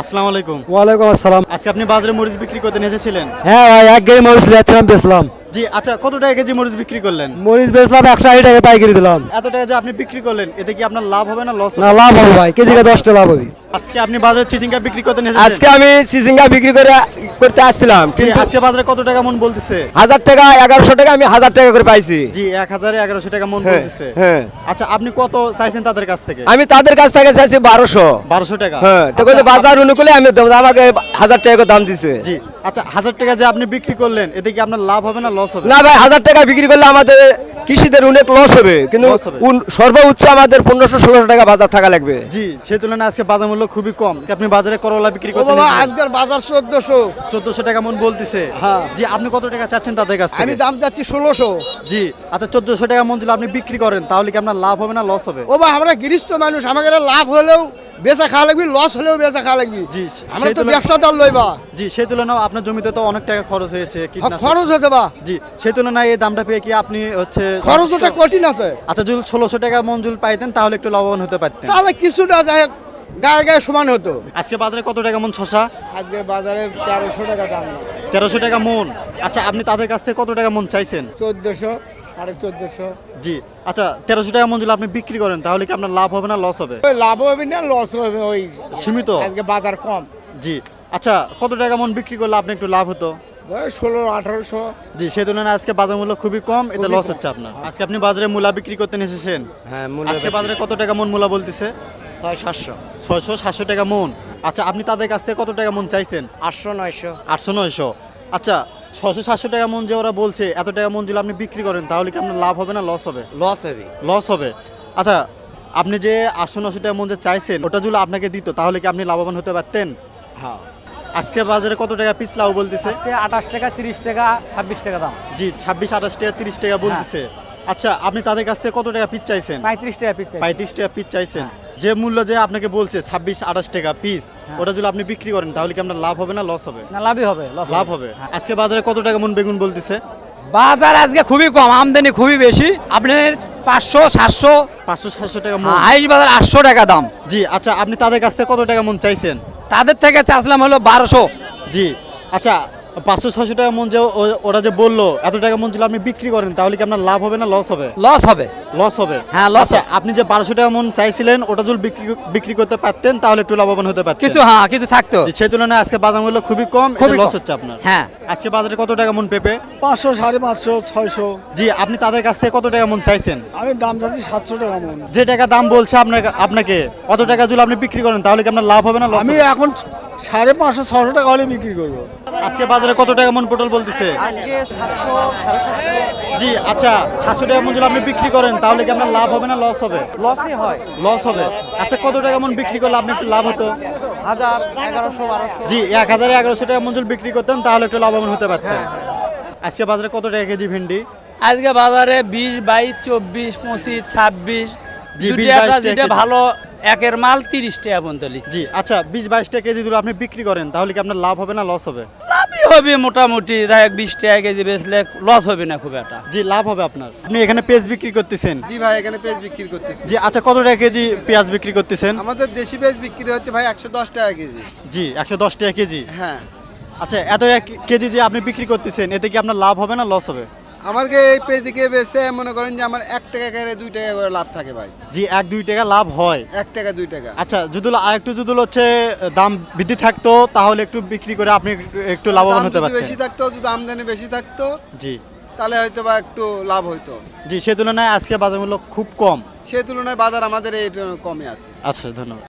আসসালামু আলাইকুম। ওয়ালাইকুম আসসালাম। আজকে আপনি বাজারে মরিচ বিক্রি করতে এসেছিলেন? হ্যাঁ ভাই এক গাড়ি মরিচ যাচ্ছিলাম বেচলাম। জি আচ্ছা কত টাকা কেজি মরিচ বিক্রি করলেন? মরিচ বেচলাম একশো আশি টাকা পাইকারি দিলাম। এত টাকা যে আপনি বিক্রি করলেন এতে কি আপনার লাভ হবে না লস না লাভ হবে ভাই কেজি দশটা লাভ হবে। আজকে আপনি বাজারে চিচিঙ্গা বিক্রি করতে আজকে আমি চিচিঙ্গা বিক্রি করে করতে আসছিলাম কিন্তু আজকে বাজারে কত টাকা মন বলতেছে? হাজার টাকা এগারোশো টাকা আমি হাজার টাকা করে পাইছি। জি এক হাজারে এগারোশো টাকা মন হ্যাঁ, বলতেছে। হ্যাঁ। আচ্ছা আপনি কত চাইছেন তাদের কাছ থেকে? আমি তাদের কাছ থেকে চাইছি বারোশো। বারোশো টাকা। হ্যাঁ তো আচ্ছা, বাজার অনুকূলে আমি আমাকে হাজার টাকা করে দাম দিছে। জি আচ্ছা হাজার টাকা যে আপনি বিক্রি করলেন এতে কি আপনার লাভ হবে না লস হবে? না ভাই হাজার টাকা বিক্রি করলে আমাদের কৃষিদের অনেক লস হবে। কিন্তু। সর্বোচ্চ আমাদের পনেরোশো ষোলোশো টাকা বাজার থাকা লাগবে। জি সেই তুলনায় আজকে বাজার মূল্য খুবই কম। আপনি বাজারে করলা বিক্রি করতে আজকের বাজার চোদ্দশো। চোদ্দশো টাকা মন বলতেছে। হ্যাঁ। জি আপনি কত টাকা চাচ্ছেন তাদের কাছ থেকে? আমি দাম চাচ্ছি ষোলোশো। জি আচ্ছা চোদ্দশো টাকা মন যদি আপনি বিক্রি করেন তাহলে কি আপনার লাভ হবে না লস হবে? ও বা আমরা গৃহস্থ মানুষ আমাদের লাভ হলেও বেচা খাওয়া লাগবি লস হলেও বেচা খাওয়া লাগবি। জি, আমরা তো তুলনায়- ব্যবসা দল লইবা জি সেই তুলনায় আপনার জমিতে তো অনেক টাকা খরচ হয়েছে হ্যাঁ, খরচ হতে বা। জি সেই তুলনায় এই দামটা পেয়ে কি আপনি হচ্ছে খরচ ওটা কঠিন আছে। আচ্ছা যদি ষোলোশো টাকা মন পাইতেন তাহলে একটু লাভবান হতে পারতেন। তাহলে কিছুটা যাই হোক, গায়ে গায়ে সমান হতো। আজকে বাজারে কত টাকা মন শশা? আজকে বাজারে তেরোশো টাকা দাম। তেরোশো টাকা মন। আচ্ছা আপনি তাদের কাছ থেকে কত টাকা মন চাইছেন? চোদ্দশো সাড়ে চোদ্দশো। জি আচ্ছা তেরোশো টাকা মন যদি আপনি বিক্রি করেন তাহলে কি আপনার লাভ হবে না লস হবে? লাভ হবে না লস হবে ওই সীমিত? আজকে বাজার কম। জি আচ্ছা কত টাকা মন বিক্রি করলে আপনি একটু লাভ হতো? ষোলো আঠারোশো। জি সেই তুলনায় আজকে বাজার মূল্য খুবই কম এতে লস হচ্ছে আপনার। আজকে আপনি বাজারে মূলা বিক্রি করতে এসেছেন। হ্যাঁ আজকে বাজারে কত টাকা মন মূলা বলতেছে? ছয় সাতশো। ছয়শো সাতশো টাকা মন। আচ্ছা আপনি তাদের কাছ থেকে কত টাকা মন চাইছেন? আটশো নয়শো। আটশো নয়শো। আচ্ছা ছশো সাতশো টাকা মন যে ওরা বলছে এত টাকা মন যদি আপনি বিক্রি করেন তাহলে কি আপনার লাভ হবে না লস হবে? লস হবে। লস হবে। আচ্ছা আপনি যে আটশো নশো টাকা মন যে চাইছেন ওটা যদি আপনাকে দিত তাহলে কি আপনি লাভবান হতে পারতেন? হ্যাঁ। আজকে বাজারে কত টাকা পিস লাউ বলতেছে? আজকে আঠাশ টাকা তিরিশ টাকা ছাব্বিশ টাকা দাম। জি ছাব্বিশ আঠাশ টাকা তিরিশ টাকা বলতেছে। আচ্ছা আপনি তাদের কাছ থেকে কত টাকা পিস চাইছেন? পঁয়ত্রিশ টাকা পিস চাই পঁয়ত্রিশ টাকা পিস চাইছেন। যে মূল্য যে আপনাকে বলছে ছাব্বিশ আঠাশ টাকা পিস ওটা যদি আপনি বিক্রি করেন তাহলে কি আপনার লাভ হবে না লস হবে? না লাভই হবে লাভ হবে। আজকে বাজারে কত টাকা মন বেগুন বলতেছে? বাজার আজকে খুবই কম আমদানি খুবই বেশি। আপনার পাঁচশো সাতশো পাঁচশো সাতশো টাকা মন। হাইস বাজার আটশো টাকা দাম। জি আচ্ছা আপনি তাদের কাছ থেকে কত টাকা মন চাইছেন? তাদের থেকে চাচ্ছিলাম হলো বারোশো। জি আচ্ছা পাঁচশো ছশো টাকা মন যে ওরা যে বলল এত টাকা মন যদি আপনি বিক্রি করেন তাহলে কি আপনার লাভ হবে না লস হবে? লস হবে। লস হবে। হ্যাঁ, loss আচ্ছা আপনি যে বারোশো টাকা মন চাইছিলেন ওটা যদি বিক্রি বিক্রি করতে পারতেন তাহলে একটু লাভবান হতে পারতেন। কিছু হ্যাঁ কিছু থাকতো। সেই তুলনায় আজকে বাজার মূল্য খুবই কম খুবই লস হচ্ছে আপনার। হ্যাঁ। আজকে বাজারে কত টাকা মন পেঁপে? পাঁচশো সাড়ে পাঁচশো ছয়শো। জি আপনি তাদের কাছ থেকে কত টাকা মন চাইছেন? আমি দাম চাচ্ছি সাতশো টাকা মন। যে টাকা দাম বলছে আপনাকে আপনাকে অত টাকা যদি আপনি বিক্রি করেন তাহলে কি আপনার লাভ হবে না লস আমি এখন সাড়ে পাঁচশো ছশো টাকা হলে বিক্রি করব। আজকে বাজারে কত টাকা মন পটল বলতেছে? জি আচ্ছা সাতশো টাকা মন যদি আপনি বিক্রি করেন তাহলে কি আপনার লাভ হবে না লস হবে? লসই হয়। লস হবে। আচ্ছা কত টাকা মন বিক্রি করলে আপনি একটু লাভ হতো? জি এক হাজার এগারোশো টাকা যদি বিক্রি করতেন তাহলে একটু লাভবান হতে পারতেন। আজকে বাজারে কত টাকা কেজি ভেন্ডি? আজকে বাজারে বিশ বাইশ চব্বিশ পঁচিশ ছাব্বিশ। জি, দুটি 20, 22 একটা টাকা যেটা কেজি। ভালো একের মাল তিরিশ টাকা পর্যন্ত জি আচ্ছা বিশ বাইশ টাকা কেজি যদি আপনি বিক্রি করেন তাহলে কি আপনার লাভ হবে না লস হবে? লাভই হবে মোটামুটি দেখ বিশ টাকা কেজি বেচলে লস হবে না খুব একটা। জি লাভ হবে আপনার। আপনি এখানে পেঁয়াজ বিক্রি করতেছেন? জি ভাই এখানে পেঁয়াজ বিক্রি করতেছি। জি আচ্ছা কত টাকা কেজি পেঁয়াজ বিক্রি করতেছেন? আমাদের দেশি পেঁয়াজ বিক্রি হচ্ছে ভাই একশো দশ টাকা কেজি। জি একশো দশ টাকা কেজি? হ্যাঁ। আচ্ছা এত টাকা কেজি যে আপনি বিক্রি করতেছেন এতে কি আপনার লাভ হবে না লস হবে? আমাকে এই পেঁয়াজ দিকে বেচে মনে করেন যে আমার এক টাকা করে দুই টাকা করে লাভ থাকে ভাই। জি এক দুই টাকা লাভ হয়। এক টাকা দুই টাকা। আচ্ছা যদি আর একটু যদি হচ্ছে দাম বৃদ্ধি থাকতো তাহলে একটু বিক্রি করে আপনি একটু- লাভবান হতে পারতেন। বেশি থাকতো যদি আমদানি বেশি থাকতো জি। তাহলে হয়তো বা একটু লাভ হইতো। জি সে তুলনায় আজকে বাজার মূল্য খুব কম। সে তুলনায় বাজার আমাদের এই কমে আছে। আচ্ছা ধন্যবাদ।